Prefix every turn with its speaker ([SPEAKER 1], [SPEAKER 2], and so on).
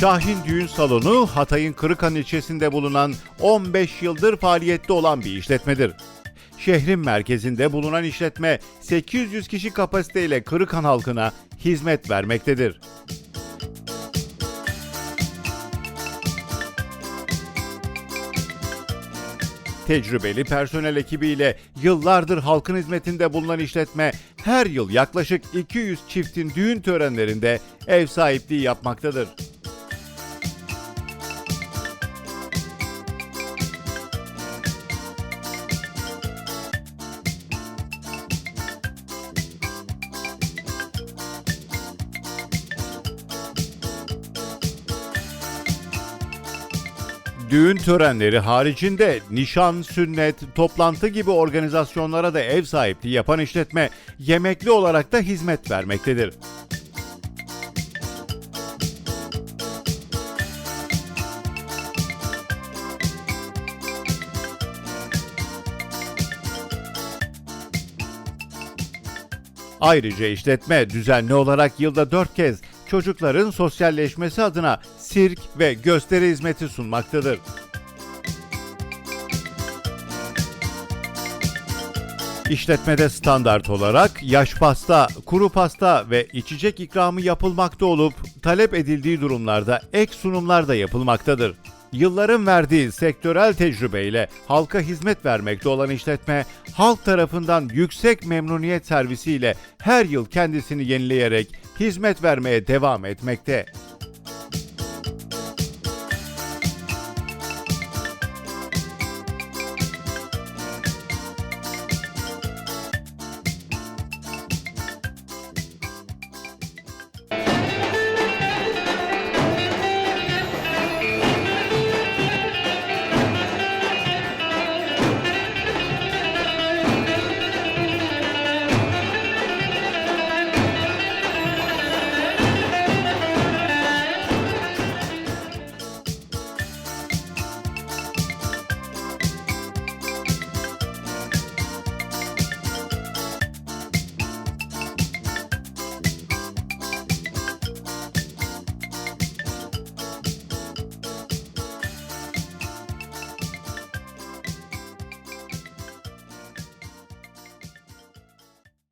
[SPEAKER 1] Şahin Düğün Salonu, Hatay'ın Kırıkhan ilçesinde bulunan 15 yıldır faaliyette olan bir işletmedir. Şehrin merkezinde bulunan işletme 800 kişi kapasiteyle Kırıkhan halkına hizmet vermektedir. Tecrübeli personel ekibiyle yıllardır halkın hizmetinde bulunan işletme her yıl yaklaşık 200 çiftin düğün törenlerinde ev sahipliği yapmaktadır. Düğün törenleri haricinde nişan, sünnet, toplantı gibi organizasyonlara da ev sahipliği yapan işletme yemekli olarak da hizmet vermektedir. Ayrıca işletme düzenli olarak yılda 4 kez çocukların sosyalleşmesi adına sirk ve gösteri hizmeti sunmaktadır. İşletmede standart olarak yaş pasta, kuru pasta ve içecek ikramı yapılmakta olup talep edildiği durumlarda ek sunumlar da yapılmaktadır. Yılların verdiği sektörel tecrübeyle halka hizmet vermekte olan işletme, halk tarafından yüksek memnuniyet servisiyle her yıl kendisini yenileyerek hizmet vermeye devam etmekte.